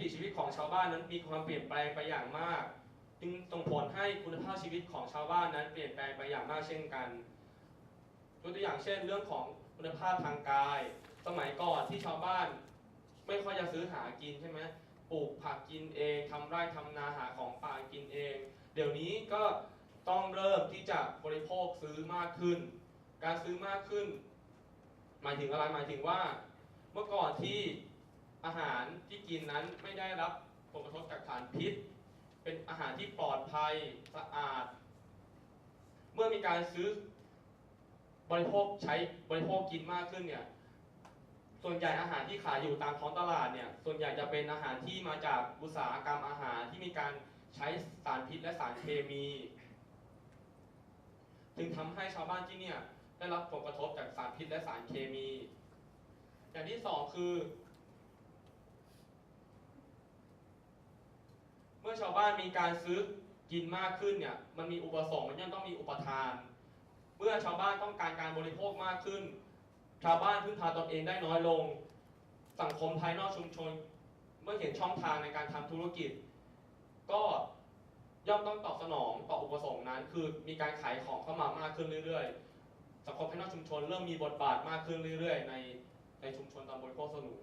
ถีชีวิตของชาวบ้านนั้นมีความเปลี่ยนแปลงไปอย่างมาก จึงส่งผลให้คุณภาพชีวิตของชาวบ้านนั้นเปลี่ยนแปลงไปอย่างมากเช่นกันยกตัวอย่างเช่น เรื่องของคุณภาพทางกาย สมัยก่อนที่ชาวบ้าน ไม่ค่อยจะซื้อหากินใช่ไหมปลูกผักกินเองทำไร่ทำนาหาของป่ากินเอง เดี๋ยวนี้ก็ต้องเริ่มที่จะบริโภคซื้อมากขึ้น การซื้อมากขึ้น หมายถึงอะไรหมายถึงว่า เมื่อก่อนที่ อาหารที่กินนั้นไม่ได้รับผลกระทบจากสารพิษ เป็นอาหารที่ปลอดภัยสะอาด เมื่อมีการซื้อบริโภคใช้บริโภคกินมากขึ้นเนี่ยส่วนใหญ่อาหารที่ขายอยู่ตามท้องตลาดเนี่ยส่วนใหญ่จะเป็นอาหารที่มาจากอุตสาหกรรมอาหารที่มีการใช้สารพิษและสารเคมี จึงทำให้ชาวบ้านที่เนี่ยได้รับผลกระทบจากสารพิษและสารเคมี อย่างที่สองคือ มื่อชาวบ้านมีการซื้อกินมากขึ้นเนี่ยมันมีอุปสงค์มันยังต้องมีอุปทาน เมื่อชาวบ้านต้องการการบริโภคมากขึ้น ชาวบ้านพึ่งพาตนเองได้น้อยลง สังคมภายนอกชุมชน เมื่อเห็นช่องทางในการทำธุรกิจ ก็ย่อมต้องตอบสนองต่ออุปสงค์นั้น คือมีการขายของเข้ามามากขึ้นเรื่อย ๆ สังคมภายนอกชุมชน เริ่มมีบทบาทมากขึ้นเรื่อย ๆ ในในชุมชนตำบลโคกสนุน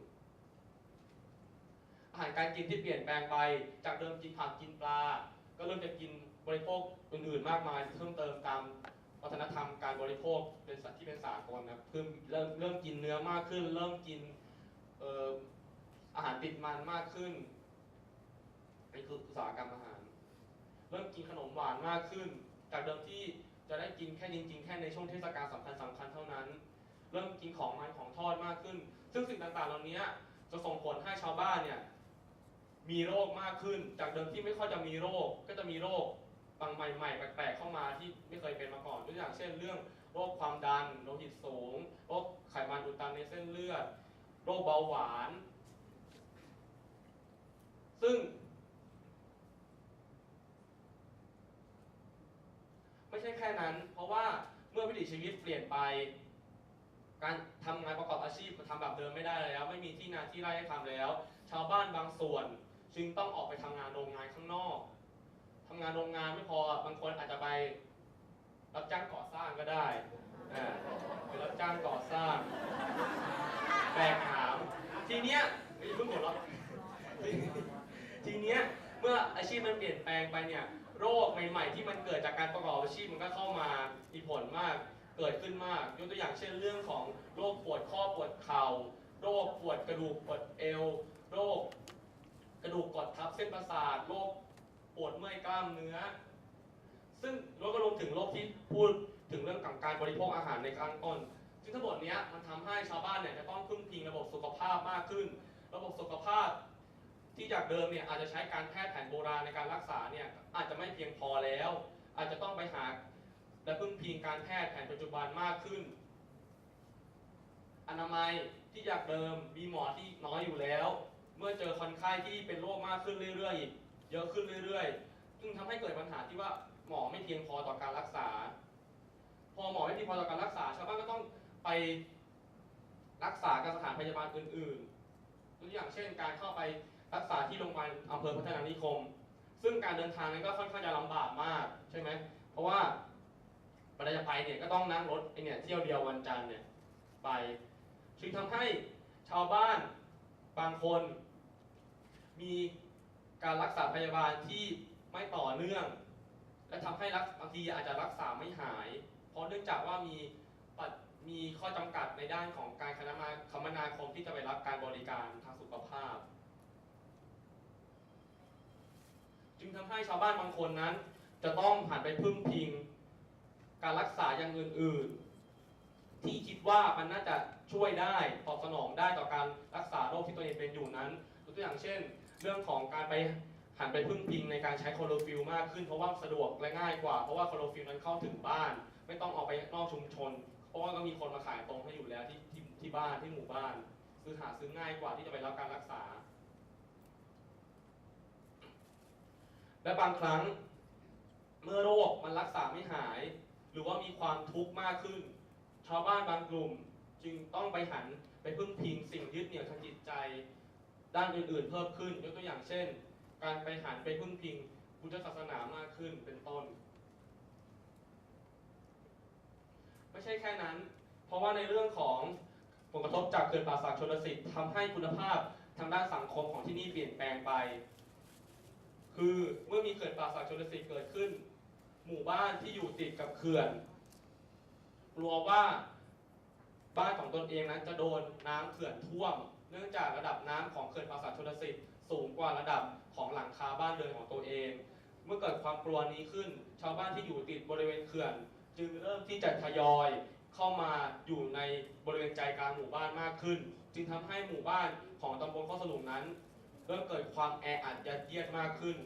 อาหารการกินที่เปลี่ยนแปลงไป จากเดิมกินผักกินปลา ก็เริ่มจะกินบริโภคอื่นๆ มากมายเพิ่มเติมตามวัฒนธรรมการบริโภคเป็นสัตว์ที่เป็นสากลนะครับเพิ่มเริ่มเริ่มกินเนื้อมากขึ้น เริ่มกินเอออาหารติดมันมากขึ้นนี่คืออุตสาหกรรมอาหาร เริ่มกินขนมหวานมากขึ้น จากเดิมที่จะได้กินแค่จริงๆแค่ในช่วงเทศกาลสำคัญสำคัญเท่านั้น เริ่มกินของมันของทอดมากขึ้น ซึ่งสิ่งต่างๆเหล่านี้จะส่งผลให้ชาวบ้านเนี่ย มีโรคมากขึ้น จากเดิมที่ไม่ค่อยจะมีโรค ก็จะมีโรคบางใหม่ๆแปลกๆเข้ามาที่ไม่เคยเป็นมาก่อนตัวอย่างเช่น เรื่องโรคความดันโลหิตสูงโรคไขมันอุดตันในเส้นเลือด โรคเบาหวาน ซึ่ง ไม่ใช่แค่นั้น เพราะว่าเมื่อวิถีชีวิตเปลี่ยนไป การทำงานประกอบอาชีพทำแบบเดิมไม่ได้แล้ว ไม่มีที่นาที่ไร่ให้ทำแล้ว ชาวบ้านบางส่วน จึงต้องออกไปทำงานโรงงานข้างนอกทำงานโรงงานไม่พอบางคนอาจจะไปรับจ้างก่อสร้างก็ได้ไปรับจ้างก่อสร้างแบกหามทีเนี้ยไม่เพิ่งหมดหรอกทีเนี้ยเมื่ออาชีพมันเปลี่ยนแปลงไปเนี่ยโรคใหม่ๆที่มันเกิดจากการประกอบอาชีพมันก็เข้ามามีผลมากเกิดขึ้นมากยกตัวอย่างเช่นเรื่องของโรคปวดข้อปวดเข่า โรคปวดกระดูกปวดเอว โรค กระดูกกดทับเส้นประสาทโรคปวดเมื่อยกล้ามเนื้อ ซึ่งแล้วก็รวมถึงโรคที่พูดถึงเรื่องของการบริโภคอาหารในข้างต้น ซึ่งทั้งหมดนี้มันทำให้ชาวบ้านเนี่ยจะต้องพึ่งพิงระบบสุขภาพมากขึ้น ระบบสุขภาพที่จากเดิมเนี่ยอาจจะใช้การแพทย์แผนโบราณในการรักษาเนี่ยอาจจะไม่เพียงพอแล้ว อาจจะต้องไปหาและพึ่งพิงการแพทย์แผนปัจจุบันมากขึ้น อนามัยที่จากเดิมมีหมอที่น้อยอยู่แล้ว เมื่อเจอคนไข้ที่เป็นโรคมากขึ้นเรื่อยๆ เยอะขึ้นเรื่อยๆ จึงทำให้เกิดปัญหาที่ว่าหมอไม่เพียงพอต่อการรักษา พอหมอไม่เพียงพอต่อการรักษา ชาวบ้านก็ต้องไปรักษากับสถานพยาบาลอื่นๆตัวอย่างเช่น การเข้าไปรักษาที่โรงพยาบาลอำเภอพัฒนานิคม ซึ่งการเดินทางนั้นก็ค่อนข้างจะลำบากมากใช่ไหม เพราะว่าเวลาไปเนี่ยก็ต้องนั่งรถไอเนี่ยเที่ยวเดียววันจันทร์เนี่ยไปจึงทำให้ชาวบ้านบางคน มีการรักษาพยาบาลที่ไม่ต่อเนื่อง และทำให้รักบางทีอาจจะรักษาไม่หาย เพราะเนื่องจากว่ามีปัดมีข้อจำกัดในด้านของการคณะมามนาคมที่จะไปรับการบริการทางสุขภาพ จึงทำให้ชาวบ้านบางคนนั้น จะต้องหันไปพึ่งพิง การรักษาอย่างอื่นๆ ที่คิดว่ามันน่าจะช่วยได้ตอบสนองได้ต่อการรักษาโรคที่ตัวเองเป็นอยู่นั้นตัวอย่างเช่น เรื่องของการไปหันไปพึ่งพิงในการใช้โคโลฟิลมากขึ้นเพราะว่าสะดวกและง่ายกว่า เพราะว่าโคโลฟิลนั้นเข้าถึงบ้าน ไม่ต้องออกไปนอกชุมชน เพราะว่าก็มีคนมาขายตรงให้อยู่แล้วที่ที่ที่บ้านที่หมู่บ้าน ซื้อหาซื้อง่ายกว่าที่จะไปรับการรักษา และบางครั้งเมื่อโรคมันรักษาไม่หาย หรือว่ามีความทุกข์มากขึ้น ชาวบ้านบางกลุ่ม จึงต้องไปหันไปพึ่งพิงสิ่งยึดเหนี่ยวทางจิตใจ ด้านอื่นๆ เพิ่มขึ้นยกตัวอย่างเช่น การไปหันไปพึ่งพิงพุทธศาสนามากขึ้นเป็นต้น ไม่ใช่แค่นั้น เพราะว่าในเรื่องของผลกระทบจากเขื่อนป่าสักชนสิทธิ์ทำให้คุณภาพทางด้านสังคมของที่นี่เปลี่ยนแปลงไป คือเมื่อมีเขื่อนป่าสักชนสิทธิ์เกิดขึ้น หมู่บ้านที่อยู่ติดกับเขื่อนกลัวว่าบ้านของตนเองนั้นจะโดนน้ำเขื่อนท่วม เนื่องจากระดับน้ำของเขื่อนป่าสักชนลสิทธิ์สูงกว่าระดับของหลังคาบ้านเรือนของตัวเอง เมื่อเกิดความกลัวนี้ขึ้น ชาวบ้านที่อยู่ติดบริเวณเขื่อน จึงเริ่มที่จะทยอยเข้ามาอยู่ในบริเวณใจกลางหมู่บ้านมากขึ้น จึงทำให้หมู่บ้านของตำบลข้อสลุงนั้น เริ่มเกิดความแออัดยัดเยียดมากขึ้น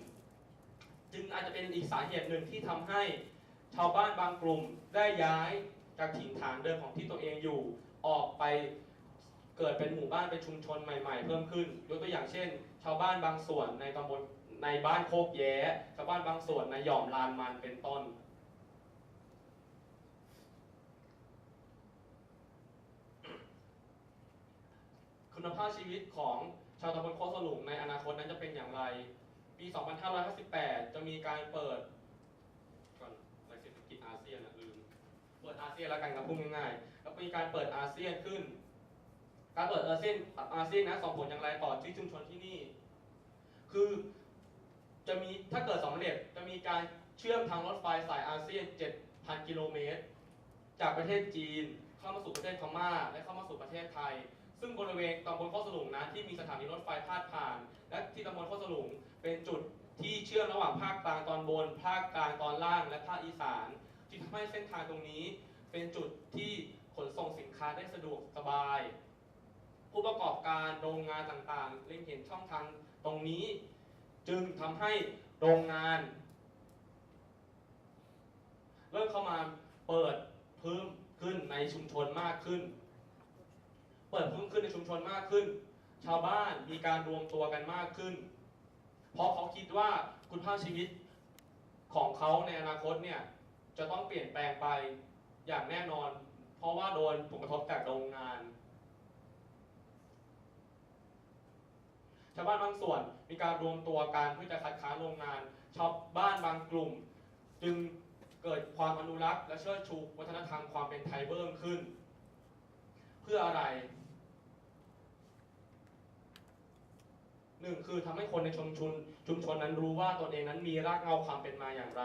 จึงอาจจะเป็นอีกสาเหตุหนึ่งที่ทำให้ชาวบ้านบางกลุ่มได้ย้ายจากถิ่นฐานเดิมของที่ตัวเองอยู่ออกไป เกิดเป็นหมู่บ้านเป็นชุมชนใหม่ ๆ เพิ่มขึ้นยกตัวอย่างเช่น ชาวบ้านบางส่วนในตำบลในบ้านโคกแย้ชาวบ้านบางส่วนในหย่อมลานมันเป็นต้น คุณภาพชีวิตของชาวตำบลโคสลุงในอนาคตนั้นจะเป็นอย่างไร ปี 2558 จะมีการเปิดก่อนในเศรษฐกิจอาเซียนนะลืมเปิดอาเซียนแล้วกันครับพูดง่ายๆแล้วมีการเปิดอาเซียนขึ้น การเปิดอาเซียนอาเซียนนะส่งผลอย่างไรต่อที่ชุมชนที่นี่ คือจะมีถ้าเกิดสำเร็จจะมีการเชื่อมทางรถไฟสายอาเซียน 7,000 กิโลเมตร จากประเทศจีนเข้ามาสู่ประเทศพม่า และเข้ามาสู่ประเทศไทย ซึ่งบริเวณตำบลข้อสลุงนะที่มีสถานีรถไฟพาดผ่าน และที่ตำบลข้อสลุงเป็นจุดที่เชื่อมระหว่างภาคกลางตอนบน ภาคกลางตอนล่าง และภาคอีสานที่ทำให้เส้นทางตรงนี้ เป็นจุดที่ขนส่งสินค้าได้สะดวกสบาย ผู้ประกอบการโรงงานต่างๆเล็งเห็นช่องทางตรงนี้ จึงทำให้โรงงานเริ่มเข้ามาเปิดเพิ่มขึ้นในชุมชนมากขึ้น เปิดเพิ่มขึ้นในชุมชนมากขึ้น ชาวบ้านมีการรวมตัวกันมากขึ้น เพราะเขาคิดว่าคุณภาพชีวิตของเขาในอนาคตเนี่ยจะต้องเปลี่ยนแปลงไปอย่างแน่นอน เพราะว่าโดนผลกระทบจากโรงงาน ชาวบ้านบางส่วนมีการรวมตัวกันเพื่อจะคัดค้านโรงงาน ชาวบ้านบางกลุ่ม จึงเกิดความอนุรักษ์และเชิดชูวัฒนธรรมความเป็นไทยเพิ่มขึ้น เพื่ออะไรหนึ่งคือทำให้คนในชุมชนชุมชนนั้นรู้ว่าตนเองนั้นมีรากเงาความเป็นมาอย่างไร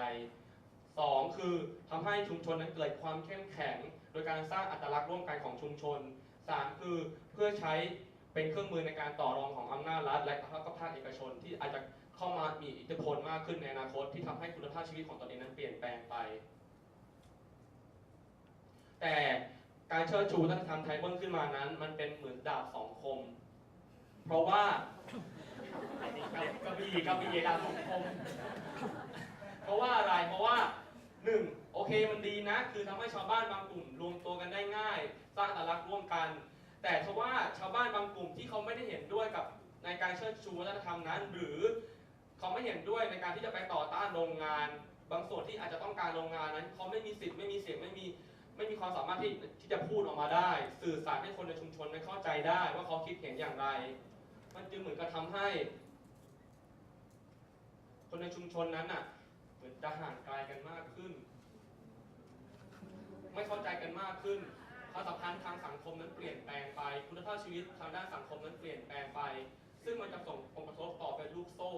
สองคือทำให้ชุมชนนั้นเกิดความเข้มแข็ง โดยการสร้างอัตลักษณ์ร่วมกันของชุมชนสามคือเพื่อใช้ เป็นเครื่องมือในการต่อรองของอำนาจรัฐ และก็ภาคเอกชนที่อาจจะเข้ามามีอิทธิพลมากขึ้นในอนาคต ที่ทำให้คุณภาพชีวิตของตนเองนั้นเปลี่ยนแปลงไป แต่การเชิดชูวัฒนธรรมไทยเบิ้ลขึ้นมานั้น มันเป็นเหมือนดาบสองคม เพราะว่ากระบี่กระบี่ดาบสองคม เพราะว่าอะไรเพราะว่าหนึ่งโอเคมันดีนะ คือทำให้ชาวบ้านบางกลุ่มรวมตัวกันได้ง่าย สร้างอัตลักษณ์ร่วมกัน แต่ทว่าชาวบ้านบางกลุ่มที่เขาไม่ได้เห็นด้วยกับในการเชิดชูวัฒนธรรมนั้น หรือเขาไม่เห็นด้วยในการที่จะไปต่อต้านโรงงาน บางส่วนที่อาจจะต้องการโรงงานนั้นเขาไม่มีสิทธิ์ไม่มีเสียงไม่มีไม่มีความสามารถที่ที่จะพูดออกมาได้ สื่อสารให้คนในชุมชนได้เข้าใจได้ว่าเขาคิดเห็นอย่างไร มันจึงเหมือนกับทำให้ คนในชุมชนนั้นอะเหมือนจะห่างไกลกันมากขึ้น ไม่เข้าใจกันมากขึ้น ความสัมพันธ์ทางสังคมนั้นเปลี่ยนแปลงไป คุณภาพชีวิตทางด้านสังคมนั้นเปลี่ยนแปลงไป ซึ่งมันจะส่งผลกระทบต่อเป็นลูกโซ่